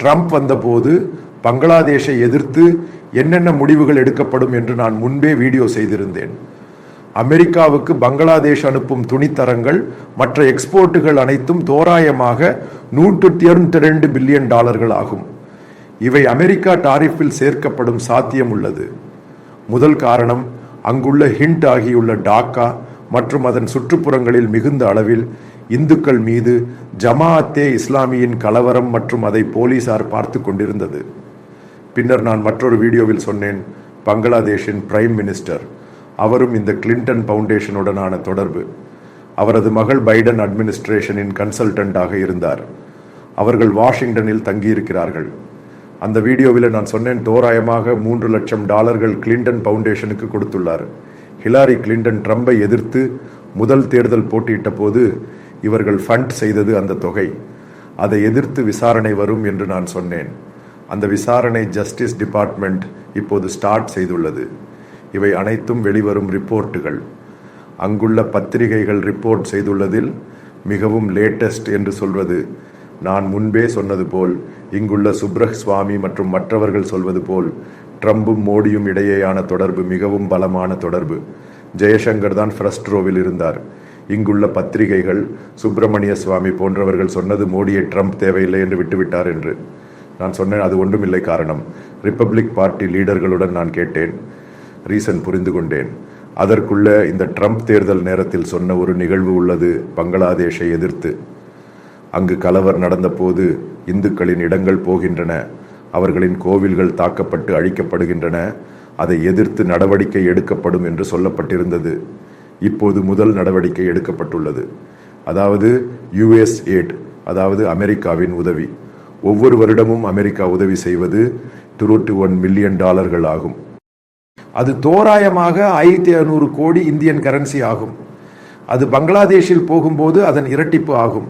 Trump வந்தபோது பங்களாதேஷை எதிர்த்து என்னென்ன முடிவுகள் எடுக்கப்படும் என்று நான் முன்பே வீடியோ செய்திருந்தேன். அமெரிக்காவுக்கு பங்களாதேஷ் அனுப்பும் துணித்தரங்கள் மற்ற எக்ஸ்போர்ட்டுகள் அனைத்தும் தோராயமாக நூற்றி ரெண்டு பில்லியன் டாலர்கள் ஆகும். இவை அமெரிக்கா டாரிஃபில் சேர்க்கப்படும் சாத்தியம் உள்ளது. முதல் காரணம் அங்குள்ள ஹிண்ட் ஆகியுள்ள டாக்கா மற்றும் அதன் சுற்றுப்புறங்களில் மிகுந்த அளவில் இந்துக்கள் மீது ஜமாஅத்தே இஸ்லாமியின் கலவரம் மற்றும் அதை போலீசார் பார்த்து கொண்டிருந்தது. பின்னர் நான் மற்றொரு வீடியோவில் சொன்னேன் பங்களாதேஷின் பிரைம் மினிஸ்டர். அவரும் இந்த கிளின்டன் ஃபவுண்டேஷனுடனான தொடர்பு. அவரது மகள் பைடன் அட்மினிஸ்ட்ரேஷனின் கன்சல்டண்டாக இருந்தார். அவர்கள் வாஷிங்டனில் தங்கியிருக்கிறார்கள். அந்த வீடியோவில் நான் சொன்னேன் தோராயமாக மூன்று லட்சம் டாலர்கள் கிளின்டன் ஃபவுண்டேஷனுக்கு கொடுத்துள்ளார். ஹிலாரி கிளின்டன் ட்ரம்பை எதிர்த்து முதல் தேர்தல் போட்டியிட்ட போது இவர்கள் ஃபண்ட் செய்தது அந்த தொகை. அதை எதிர்த்து விசாரணை வரும் என்று நான் சொன்னேன். அந்த விசாரணை ஜஸ்டிஸ் டிபார்ட்மெண்ட் இப்போது ஸ்டார்ட் செய்துள்ளது. இவை அனைத்தும் வெளிவரும் ரிப்போர்ட்டுகள் அங்குள்ள பத்திரிகைகள் ரிப்போர்ட் செய்துள்ளதில் மிகவும் லேட்டஸ்ட் என்று சொல்வது. நான் முன்பே சொன்னது போல் இங்குள்ள சுப்ரஹ் சுவாமி மற்றும் மற்றவர்கள் சொல்வது போல் ட்ரம்பும் மோடியும் இடையேயான தொடர்பு மிகவும் பலமான தொடர்பு. ஜெயசங்கர் தான் ஃப்ரஸ்ட்ரோவில் இருந்தார். இங்குள்ள பத்திரிகைகள் சுப்பிரமணிய சுவாமி போன்றவர்கள் சொன்னது மோடியை ட்ரம்ப் தேவையில்லை என்று விட்டுவிட்டார் என்று. நான் சொன்னேன் அது ஒன்றுமில்லை காரணம். ரிப்பப்ளிக் பார்ட்டி லீடர்களுடன் நான் கேட்டேன் ரீசன் புரிந்து கொண்டேன். அதற்குள்ள இந்த ட்ரம்ப் தேர்தல் நேரத்தில் சொன்ன ஒரு நிகழ்வு உள்ளது பங்களாதேஷை எதிர்த்து. அங்கு கலவர் நடந்தபோது இந்துக்களின் இடங்கள் போகின்றன அவர்களின் கோவில்கள் தாக்கப்பட்டு அழிக்கப்படுகின்றன அதை எதிர்த்து நடவடிக்கை எடுக்கப்படும் என்று சொல்லப்பட்டிருந்தது. இப்போது முதல் நடவடிக்கை எடுக்கப்பட்டுள்ளது. அதாவது யுஎஸ் எய்ட் அதாவது அமெரிக்காவின் உதவி. ஒவ்வொரு வருடமும் அமெரிக்கா உதவி செய்வது இருபத்தி ஒன் மில்லியன் டாலர்கள் ஆகும். அது தோராயமாக ஆயிரத்தி ஐநூறு கோடி இந்தியன் கரன்சி ஆகும். அது பங்களாதேஷில் போகும்போது அதன் இரட்டிப்பு ஆகும்.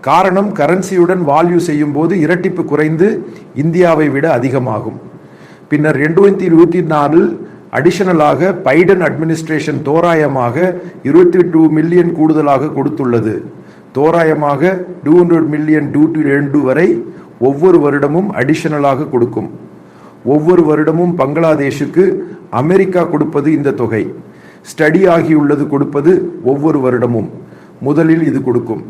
காரணம் கரன்சியுடன் வால்யூ செய்யும் போது இரட்டிப்பு குறைந்து இந்தியாவை விட அதிகமாகும். பின்னர் ரெண்டாயிரத்தி இருபத்தி நாலில் அடிஷனலாக பைடன் அட்மினிஸ்ட்ரேஷன் தோராயமாக இருபத்தி டூ மில்லியன் கூடுதலாக கொடுத்துள்ளது. தோராயமாக two hundred million two to ரெண்டு வரை ஒவ்வொரு வருடமும் அடிஷனலாக கொடுக்கும். ஒவ்வொரு வருடமும் பங்களாதேஷுக்கு அமெரிக்கா கொடுப்பது இந்த தொகை. ஸ்டடி ஆகியுள்ளது கொடுப்பது ஒவ்வொரு வருடமும். முதலில் இது கொடுக்கும்.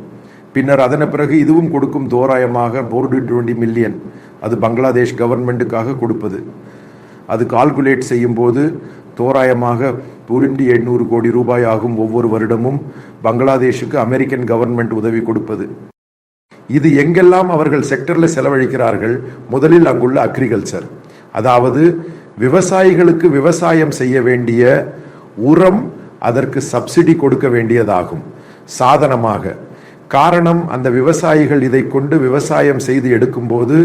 பின்னர் அதன பிறகு இதுவும் கொடுக்கும் தோராயமாக ஃபோர் டுவெண்ட்டி மில்லியன் அது பங்களாதேஷ் கவர்மெண்ட்டுக்காக கொடுப்பது. அது கால்குலேட் செய்யும்போது தோராயமாக புரிண்டி எண்ணூறு கோடி ரூபாய் ஆகும் ஒவ்வொரு வருடமும் பங்களாதேஷுக்கு அமெரிக்கன் கவர்மெண்ட் உதவி கொடுப்பது. இது எங்கெல்லாம் அவர்கள் செக்டரில் செலவழிக்கிறார்கள் முதலில் அங்குள்ள அக்ரிகல்ச்சர் அதாவது விவசாயிகளுக்கு விவசாயம் செய்ய வேண்டிய உரம் அதற்கு சப்சிடி கொடுக்க வேண்டியதாகும். சாதனமாக. காரணம் அந்த விவசாயிகள் இதை கொண்டு விவசாயம் செய்து எடுக்கும்போது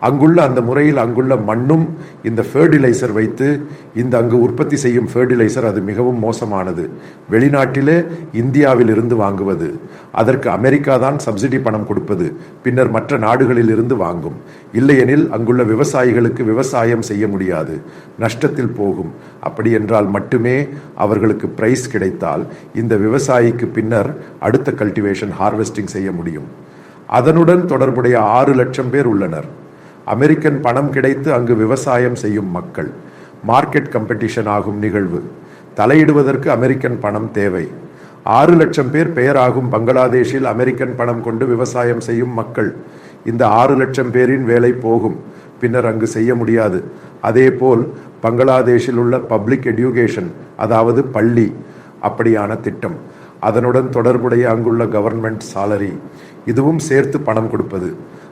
அங்குள்ள அந்த முறையில் அங்குள்ள மண்ணும் இந்த ஃபெர்டிலைசர் வைத்து இந்த அங்கு உற்பத்தி செய்யும் ஃபெர்டிலைசர் அது மிகவும் மோசமானது. வெளிநாட்டிலே இந்தியாவில் இருந்து வாங்குவது. அதற்கு அமெரிக்கா தான் சப்சிடி பணம் கொடுப்பது. பின்னர் மற்ற நாடுகளில் இருந்து வாங்கும். இல்லையெனில் அங்குள்ள விவசாயிகளுக்கு விவசாயம் செய்ய முடியாது. நஷ்டத்தில் போகும். அப்படி என்றால் மட்டுமே அவர்களுக்கு பிரைஸ் கிடைத்தால் இந்த விவசாயிக்கு பின்னர் அடுத்த கல்டிவேஷன் ஹார்வெஸ்டிங் செய்ய முடியும். அதனுடன் தொடர்புடைய ஆறு லட்சம் பேர் உள்ளனர். அமெரிக்கன் பணம் கிடைத்து அங்கு விவசாயம் செய்யும் மக்கள். மார்க்கெட் கம்பெட்டிஷன் ஆகும் நிகழ்வு. தலையிடுவதற்கு அமெரிக்கன் பணம் தேவை. ஆறு லட்சம் பேர் பெயராகும் பங்களாதேஷில் அமெரிக்கன் பணம் கொண்டு விவசாயம் செய்யும் மக்கள். இந்த ஆறு லட்சம் பேரின் வேலை போகும். பின்னர் அங்கு செய்ய முடியாது. அதேபோல் பங்களாதேஷில் உள்ள பப்ளிக் எடியூகேஷன் அதாவது பள்ளி அப்படியான திட்டம். அதனுடன் தொடர்புடைய அங்குள்ள கவர்மெண்ட் சாலரி. இதுவும் சேர்த்து பணம் கொடுப்பது.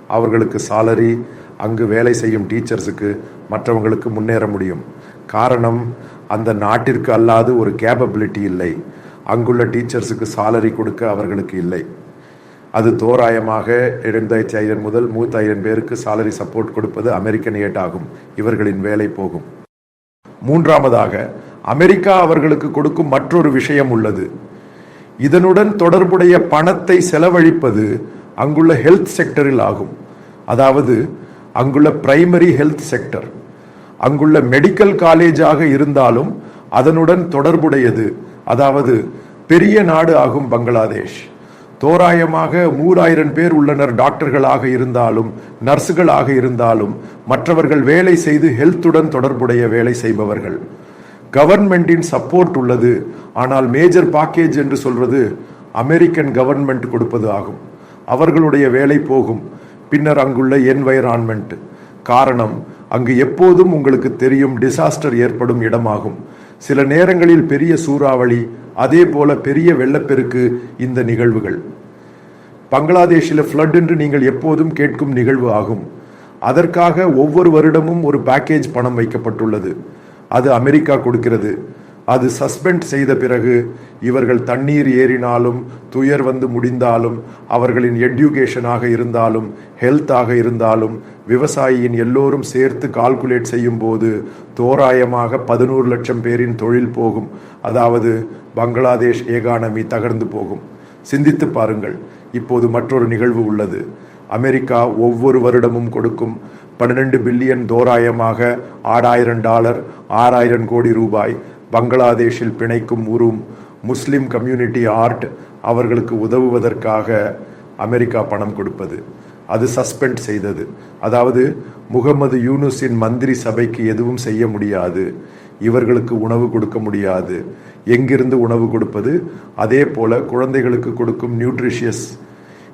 அவர்களுக்கு சாலரி அங்கு வேலை செய்யும் டீச்சர்ஸுக்கு மற்றவங்களுக்கு முன்னேற முடியும். காரணம் அந்த நாட்டிற்கு அல்லாது ஒரு கேப்பபிலிட்டி இல்லை. அங்குள்ள டீச்சர்ஸுக்கு சாலரி கொடுக்க அவர்களுக்கு இல்லை. அது தோராயமாக இரண்டாயிரத்தி ஐநூறு முதல் மூத்தாயிரம் பேருக்கு சாலரி சப்போர்ட் கொடுப்பது அமெரிக்கன் ஏட் ஆகும். இவர்களின் வேலை போகும். மூன்றாவதாக அமெரிக்கா அவர்களுக்கு கொடுக்கும் மற்றொரு விஷயம் உள்ளது. இதனுடன் தொடர்புடைய பணத்தை செலவழிப்பது அங்குள்ள ஹெல்த் செக்டரில் ஆகும். அதாவது அங்குள்ள பிரைமரி ஹெல்த் செக்டர் அங்குள்ள மெடிக்கல் காலேஜாக இருந்தாலும் அதனுடன் தொடர்புடையது. அதாவது பெரிய நாடு ஆகும் பங்களாதேஷ். தோராயமாக மூவாயிரம் பேர் உள்ளனர் டாக்டர்களாக இருந்தாலும் நர்ஸுகளாக இருந்தாலும் மற்றவர்கள் வேலை செய்து ஹெல்த்துடன் தொடர்புடைய வேலை செய்பவர்கள். கவர்மெண்டின் சப்போர்ட் உள்ளது. ஆனால் மேஜர் பாக்கேஜ் என்று சொல்வது அமெரிக்கன் கவர்மெண்ட் கொடுப்பது ஆகும். அவர்களுடைய வேலை போகும். பின்னர் அங்குள்ள என்வைரான்மெண்ட் காரணம் அங்கு எப்போதும் உங்களுக்கு தெரியும் டிசாஸ்டர் ஏற்படும் இடமாகும். சில நேரங்களில் பெரிய சூறாவளி அதே போல பெரிய வெள்ளப்பெருக்கு இந்த நிகழ்வுகள். பங்களாதேஷில் ஃப்ளட் என்று நீங்கள் எப்போதும் கேட்கும் நிகழ்வு ஆகும். அதற்காக ஒவ்வொரு வருடமும் ஒரு பேக்கேஜ் பணம் வைக்கப்பட்டுள்ளது. அது அமெரிக்கா கொடுக்கிறது. அது சஸ்பெண்ட் செய்த பிறகு இவர்கள் தண்ணீர் ஏறினாலும் துயர் வந்து முடிந்தாலும் அவர்களின் எட்யூகேஷனாக இருந்தாலும் ஹெல்த்தாக இருந்தாலும் விவசாயியின் எல்லோரும் சேர்த்து கால்குலேட் செய்யும் போது தோராயமாக பதினோரு லட்சம் பேரின் தொழில் போகும். அதாவது பங்களாதேஷ் ஏகானமி தகர்ந்து போகும். சிந்தித்து பாருங்கள். இப்போது மற்றொரு நிகழ்வு உள்ளது. அமெரிக்கா ஒவ்வொரு வருடமும் கொடுக்கும் பன்னிரண்டு பில்லியன் தோராயமாக ஆறாயிரம் டாலர் ஆறாயிரம் கோடி ரூபாய் பங்களாதேஷில் பிணைக்கும் உரும் முஸ்லிம் கம்யூனிட்டி ஆர்ட் அவர்களுக்கு உதவுவதற்காக அமெரிக்கா பணம் கொடுப்பது. அது சஸ்பெண்ட் செய்தது. அதாவது முகமது யூனுஸின் மந்திரி சபைக்கு எதுவும் செய்ய முடியாது. இவர்களுக்கு உணவு கொடுக்க முடியாது. எங்கிருந்து உணவு கொடுப்பது? அதே போல குழந்தைகளுக்கு கொடுக்கும் நியூட்ரிஷியஸ்.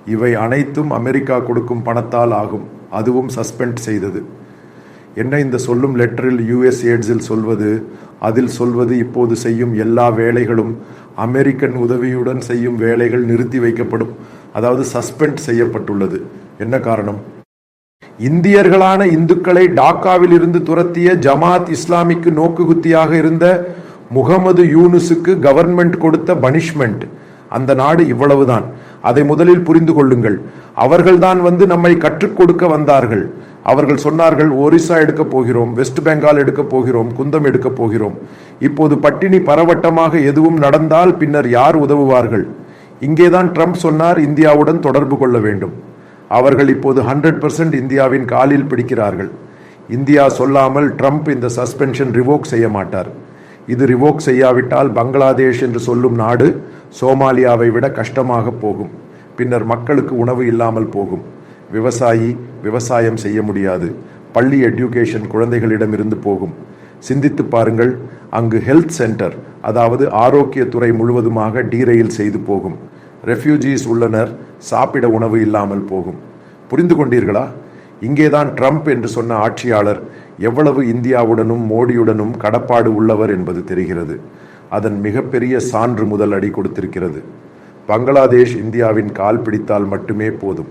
இவை அனைத்தும் அமெரிக்கா கொடுக்கும் பணத்தால் ஆகும். அதுவும் சஸ்பெண்ட் செய்தது. என்ன இந்த சொல்லும் லெட்டரில் யுஎஸ் ஏட்ஸில் சொல்வது? அதில் சொல்வது இப்போது செய்யும் எல்லா வேலைகளும் அமெரிக்கன் உதவியுடன் செய்யும் வேலைகள் நிறுத்தி வைக்கப்படும். அதாவது சஸ்பெண்ட் செய்யப்பட்டுள்ளது. என்ன காரணம்? இந்தியர்களான இந்துக்களை டாக்காவில் இருந்து துரத்திய ஜமாத் இஸ்லாமிக்கு நோக்குகுத்தியாக இருந்த முகமது யூனுஸுக்கு கவர்மெண்ட் கொடுத்த பனிஷ்மெண்ட். அந்த நாடு இவ்வளவுதான். அதை முதலில் புரிந்து கொள்ளுங்கள். அவர்கள்தான் வந்து நம்மை கற்றுக் கொடுக்க வந்தார்கள். அவர்கள் சொன்னார்கள் ஒரிசா எடுக்க போகிறோம் வெஸ்ட் பெங்கால் எடுக்கப் போகிறோம் குந்தம் எடுக்க போகிறோம். இப்போது பட்டினி பரவட்டமாக எதுவும் நடந்தால் பின்னர் யார் உதவுவார்கள்? இங்கேதான் ட்ரம்ப் சொன்னார் இந்தியாவுடன் தொடர்பு கொள்ள வேண்டும். அவர்கள் இப்போது ஹண்ட்ரட் பர்சன்ட் இந்தியாவின் காலில் பிடிக்கிறார்கள். இந்தியா சொல்லாமல் ட்ரம்ப் இந்த சஸ்பென்ஷன் ரிவோக் செய்ய மாட்டார். இது ரிவோக் செய்யாவிட்டால் பங்களாதேஷ் என்று சொல்லும் நாடு சோமாலியாவை விட கஷ்டமாக போகும். பின்னர் மக்களுக்கு உணவு இல்லாமல் போகும். விவசாயி விவசாயம் செய்ய முடியாது. பள்ளி எட்யூகேஷன் குழந்தைகளிடமிருந்து போகும். சிந்தித்து பாருங்கள் அங்கு ஹெல்த் சென்டர் அதாவது ஆரோக்கியத்துறை முழுவதுமாக டீரெயில் செய்து போகும். ரெஃப்யூஜிஸ் உள்ளனர் சாப்பிட உணவு இல்லாமல் போகும். புரிந்து கொண்டீர்களா? இங்கேதான் ட்ரம்ப் என்று சொன்ன ஆட்சியாளர் எவ்வளவு இந்தியாவுடனும் மோடியுடனும் கடப்பாடு உள்ளவர் என்பது தெரிகிறது. அதன் மிகப்பெரிய சான்று முதல் அடி கொடுத்திருக்கிறது. பங்களாதேஷ் இந்தியாவின் கால் பிடித்தால் மட்டுமே போதும்.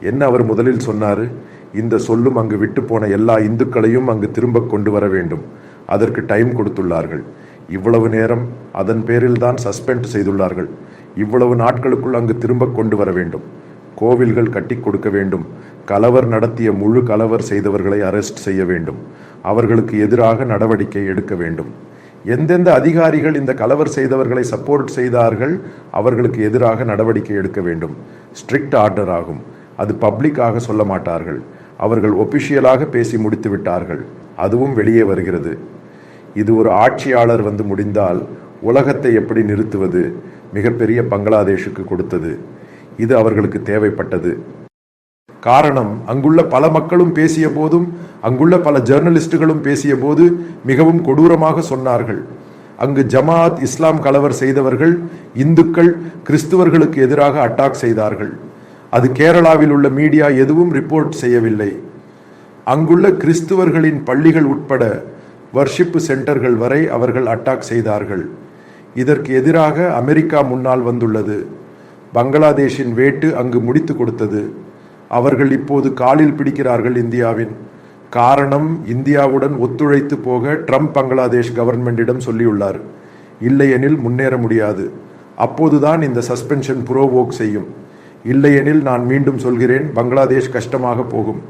என்ன அவர் முதலில் சொன்னார்? இந்த சொல்லும் அங்கு விட்டு போன எல்லா இந்துக்களையும் அங்கு திரும்ப கொண்டு வர வேண்டும். அதற்கு டைம் கொடுத்துள்ளார்கள். இவ்வளவு நேரம் அதன் பேரில் தான் சஸ்பெண்ட் செய்துள்ளார்கள். இவ்வளவு நாட்களுக்குள் அங்கு திரும்ப கொண்டு வர வேண்டும். கோவில்கள் கட்டி கொடுக்க வேண்டும். கலவர் நடத்திய முழு கலவர் செய்தவர்களை அரெஸ்ட் செய்ய வேண்டும். அவர்களுக்கு எதிராக நடவடிக்கை எடுக்க வேண்டும். எந்தெந்த அதிகாரிகள் இந்த கலவர் செய்தவர்களை சப்போர்ட் செய்தார்கள் அவர்களுக்கு எதிராக நடவடிக்கை எடுக்க வேண்டும். ஸ்ட்ரிக்ட் ஆர்டர் ஆகும். அது பப்ளிக்காக சொல்ல மாட்டார்கள் அவர்கள் ஒபிஷியலாக பேசி முடித்து விட்டார்கள். அதுவும் வெளியே வருகிறது. இது ஒரு ஆட்சியாளர் வந்து முடிந்தால் உலகத்தை எப்படி நிறுத்துவது? மிகப்பெரிய பங்களாதேஷுக்கு கொடுத்தது. இது அவர்களுக்கு தேவைப்பட்டது. காரணம் அங்குள்ள பல மக்களும் பேசிய போதும் அங்குள்ள பல ஜேர்னலிஸ்டுகளும் பேசிய போது மிகவும் கொடூரமாக சொன்னார்கள். அங்கு ஜமாத் இஸ்லாம் கலவர் செய்தவர்கள் இந்துக்கள் கிறிஸ்துவர்களுக்கு எதிராக அட்டாக் செய்தார்கள். அது கேரளாவில் உள்ள மீடியா எதுவும் ரிப்போர்ட் செய்யவில்லை. அங்குள்ள கிறிஸ்துவர்களின் பள்ளிகள் உட்பட வர்ஷிப்பு சென்டர்கள் வரை அவர்கள் அட்டாக் செய்தார்கள். இதற்கு எதிராக அமெரிக்கா முன்னால் வந்துள்ளது. பங்களாதேஷின் வேட்டு அங்கு முடித்து கொடுத்தது. அவர்கள் இப்போது காலில் பிடிக்கிறார்கள் இந்தியாவின். காரணம் இந்தியாவுடன் ஒத்துழைத்து போக ட்ரம்ப் பங்களாதேஷ் கவர்மெண்டிடம் சொல்லியுள்ளார். இல்லையெனில் முன்னேற முடியாது. அப்போதுதான் இந்த சஸ்பென்ஷன் புரோவோக் செய்யும். இல்லையெனில் நான் மீண்டும் சொல்கிறேன் பங்களாதேஷ் கஷ்டமாக போகும்.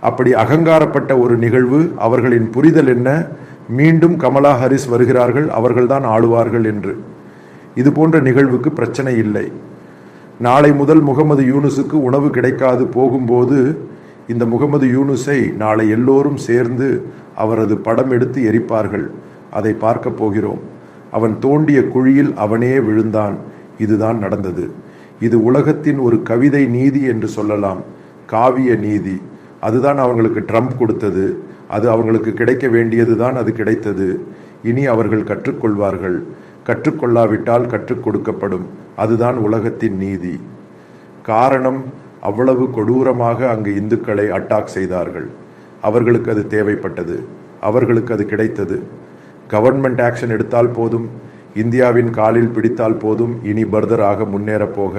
அப்படி அகங்காரப்பட்ட ஒரு நிகழ்வு அவர்களின் புரிதல் என்ன? மீண்டும் கமலா ஹரிஸ் வருகிறார்கள் அவர்கள்தான் ஆளுவார்கள் என்று. இது போன்ற நிகழ்வுக்கு பிரச்சனை இல்லை. நாளை முதல் முகமது யூனுஸுக்கு உணவு கிடைக்காது போகும்போது இந்த முகமது யூனுஸை நாளை எல்லோரும் சேர்ந்து அவரது படம் எடுத்து எரிப்பார்கள். அதை பார்க்க போகிறோம். அவன் தோண்டிய குழியில் அவனே விழுந்தான். இதுதான் நடந்தது. இது உலகத்தின் ஒரு கவிதை நீதி என்று சொல்லலாம். காவிய நீதி. அதுதான் அவங்களுக்கு ட்ரம்ப் கொடுத்தது. அது அவங்களுக்கு கிடைக்க வேண்டியது தான் அது கிடைத்தது. இனி அவர்கள் கற்றுக்கொள்வார்கள். கற்றுக்கொள்ளாவிட்டால் கற்றுக் கொடுக்கப்படும். அதுதான் உலகத்தின் நீதி. காரணம் அவ்வளவு கொடூரமாக அங்கு இந்துக்களை அட்டாக் செய்தார்கள். அவர்களுக்கு அது தேவைப்பட்டது. அவர்களுக்கு அது கிடைத்தது. கவர்மெண்ட் ஆக்ஷன் எடுத்தால் போதும். இந்தியாவின் காலில் பிடித்தால் போதும் இனி பர்தராக முன்னேறப் போக.